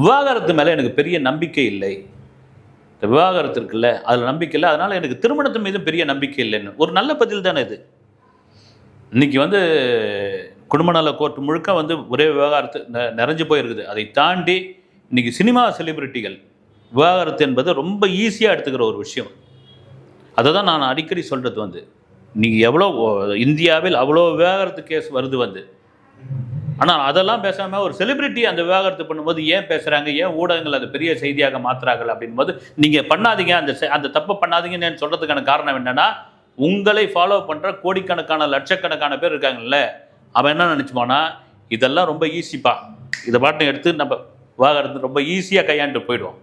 விவாகரத்து மேலே எனக்கு பெரிய நம்பிக்கை இல்லை. இந்த விவாகரத்து இருக்குல்ல அதில் நம்பிக்கை இல்லை. அதனால் எனக்கு திருமணத்து மீதும் பெரிய நம்பிக்கை இல்லைன்னு. ஒரு நல்ல பதில் தானே இது. இன்னைக்கு வந்து குடும்ப நல கோர்ட் முழுக்க வந்து ஒரே விவகாரத்து நெ- நிறைஞ்சு போயிருக்குது. அதை தாண்டி இன்னைக்கு சினிமா செலிபிரிட்டிகள் விவாகரத்து என்பது ரொம்ப ஈஸியாக எடுத்துக்கிற ஒரு விஷயம். அதை தான் நான் அடிக்கடி சொல்கிறது வந்து. நீங்கள் எவ்வளோ இந்தியாவில் அவ்வளோ விவாகரத்து கேஸ் வருது வந்து. ஆனால் அதெல்லாம் பேசாமல் ஒரு செலிபிரிட்டி அந்த விவாகரத்து பண்ணும்போது ஏன் பேசுகிறாங்க ஏன் ஊடகங்கள் அதை பெரிய செய்தியாக மாற்றுறாங்க அப்படின்போது நீங்கள் பண்ணாதீங்க. அந்த செ- அந்த தப்பை பண்ணாதீங்கன்னு சொல்கிறதுக்கான காரணம் என்னென்னா உங்களை ஃபாலோ பண்ணுற கோடிக்கணக்கான லட்சக்கணக்கான பேர் இருக்காங்கல்ல அவன் என்ன நினச்சிப்பானா இதெல்லாம் ரொம்ப ஈஸிப்பா இதை பாட்டு எடுத்து நம்ம விவாகரத்து ரொம்ப ஈஸியாக கையாண்டு போயிடுவோம்.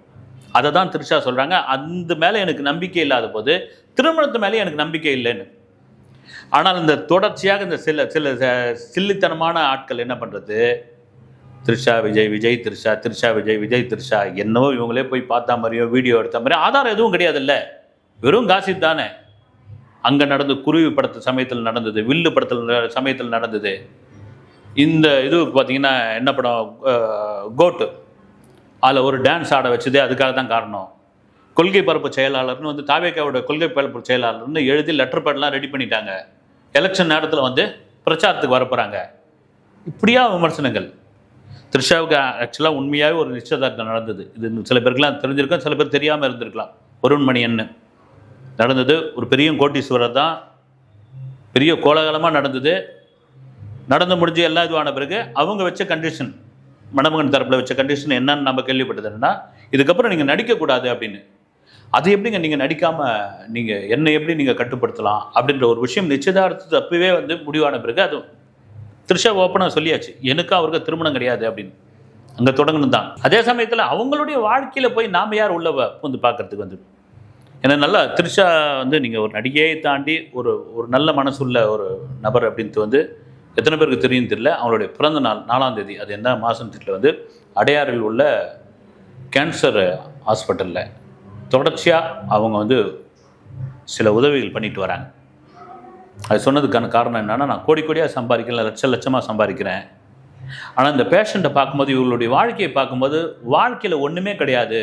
அதை தான் திருஷா சொல்கிறாங்க அந்த மேலே எனக்கு நம்பிக்கை இல்லாத போது திருமணத்து மேலே எனக்கு நம்பிக்கை இல்லைன்னு. ஆனால் இந்த தொடர்ச்சியாக இந்த சில சில சில்லித்தனமான ஆட்கள் என்ன பண்ணுறது த்ரிஷா விஜய் விஜய் த்ரிஷா த்ரிஷா விஜய் விஜய் த்ரிஷா என்னவோ இவங்களே போய் பார்த்தா மாதிரியோ வீடியோ எடுத்த மாதிரியோ ஆதாரம் எதுவும் கிடையாதுல்ல. வெறும் காசிப் தானே. அங்கே நடந்து குருவி படத்து சமயத்தில் நடந்தது வில்லு படத்தில் சமயத்தில் நடந்தது. இந்த இது பார்த்தீங்கன்னா என்ன படம்? கோட்டு. அதில் ஒரு டான்ஸ் ஆட வச்சதே அதுக்காக தான் காரணம். கொள்கை பரப்பு செயலாளர்னு வந்து தாவேக்காவோட கொள்கை பரப்பு செயலாளர்னு எழுதி லெட்டர் பேட்லாம் ரெடி பண்ணிட்டாங்க. எலெக்ஷன் நேரத்தில் வந்து பிரச்சாரத்துக்கு வரப்போகிறாங்க இப்படியா விமர்சனங்கள். த்ரிஷாவுக்கு ஆக்சுவலாக உண்மையாகவே ஒரு நிச்சயதார்த்தம் நடந்தது. இது சில பேருக்குலாம் தெரிஞ்சிருக்கும் சில பேர் தெரியாமல் இருந்திருக்கலாம். வருண்மணியன்னு நடந்தது ஒரு பெரிய கோட்டீஸ்வரர் தான். பெரிய கோலாகலமாக நடந்தது. நடந்து முடிஞ்சு எல்லாம் இதுவான பிறகு அவங்க வச்ச கண்டிஷன் மணமகன் தரப்பில் வச்ச கண்டிஷன் என்னன்னு நம்ம கேள்விப்பட்டது என்னன்னா இதுக்கப்புறம் நீங்கள் நடிக்கக்கூடாது அப்படின்னு. அது எப்படிங்க நீங்கள் நடிக்காமல் நீங்கள் என்னை எப்படி நீங்கள் கட்டுப்படுத்தலாம் அப்படின்ற ஒரு விஷயம் நிச்சயதார்த்தத்து அப்பவே வந்து முடிவான பிறகு அது த்ரிஷா ஓப்பனாக சொல்லியாச்சு. எனக்கும் அவருக்கு திருமணம் கிடையாது அப்படின்னு. அங்கே தொடங்கணும் தான். அதே சமயத்தில் அவங்களுடைய வாழ்க்கையில் போய் நாம் யார் உள்ள வந்து பார்க்கறதுக்கு வந்து ஏன்னா நல்லா த்ரிஷா வந்து நீங்கள் ஒரு நடிகையை தாண்டி ஒரு ஒரு நல்ல மனசுள்ள ஒரு நபர் அப்படின்ட்டு வந்து எத்தனை பேருக்கு தெரியும் தெரியல. அவங்களுடைய பிறந்த நாள் நாலாம் தேதி அது என்ன மாதம் தெரியல வந்து அடையாறில் உள்ள கேன்சர் ஹாஸ்பிட்டலில் தொடர்ச்சியாக அவங்க வந்து சில உதவிகள் பண்ணிட்டு வராங்க. அது சொன்னதுக்கான காரணம் என்னென்னா நான் கோடி கோடியாக சம்பாதிக்கிறேன் லட்ச லட்சமாக சம்பாதிக்கிறேன். ஆனால் இந்த பேஷண்ட்டை பார்க்கும்போது இவங்களுடைய வாழ்க்கையை பார்க்கும்போது வாழ்க்கையில் ஒன்றுமே கிடையாது.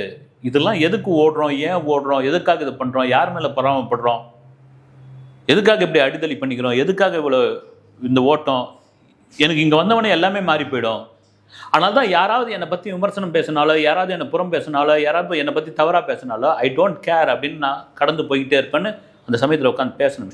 இதெல்லாம் எதுக்கு ஓடுறோம் ஏன் ஓடுறோம் எதுக்காக இது பண்ணுறோம் யார் மேலே பராமப்படுறோம் எதுக்காக இப்படி அடிதளி பண்ணிக்கிறோம் எதுக்காக இவ்வளோ இந்த ஓட்டம் எனக்கு இங்கே வந்தவொடனே எல்லாமே மாறி போயிடும். ஆனால் தான் யாராவது என்னை பற்றி விமர்சனம் பேசினாலோ யாராவது என்னை புறம் பேசினாலோ யாராவது என்னை பற்றி தவறாக பேசினாலோ ஐ டோன்ட் கேர் அப்படின்னு நான் கடந்து போய்கிட்டே இருப்பேன்னு அந்த சமயத்தில் உட்காந்து பேசணும்.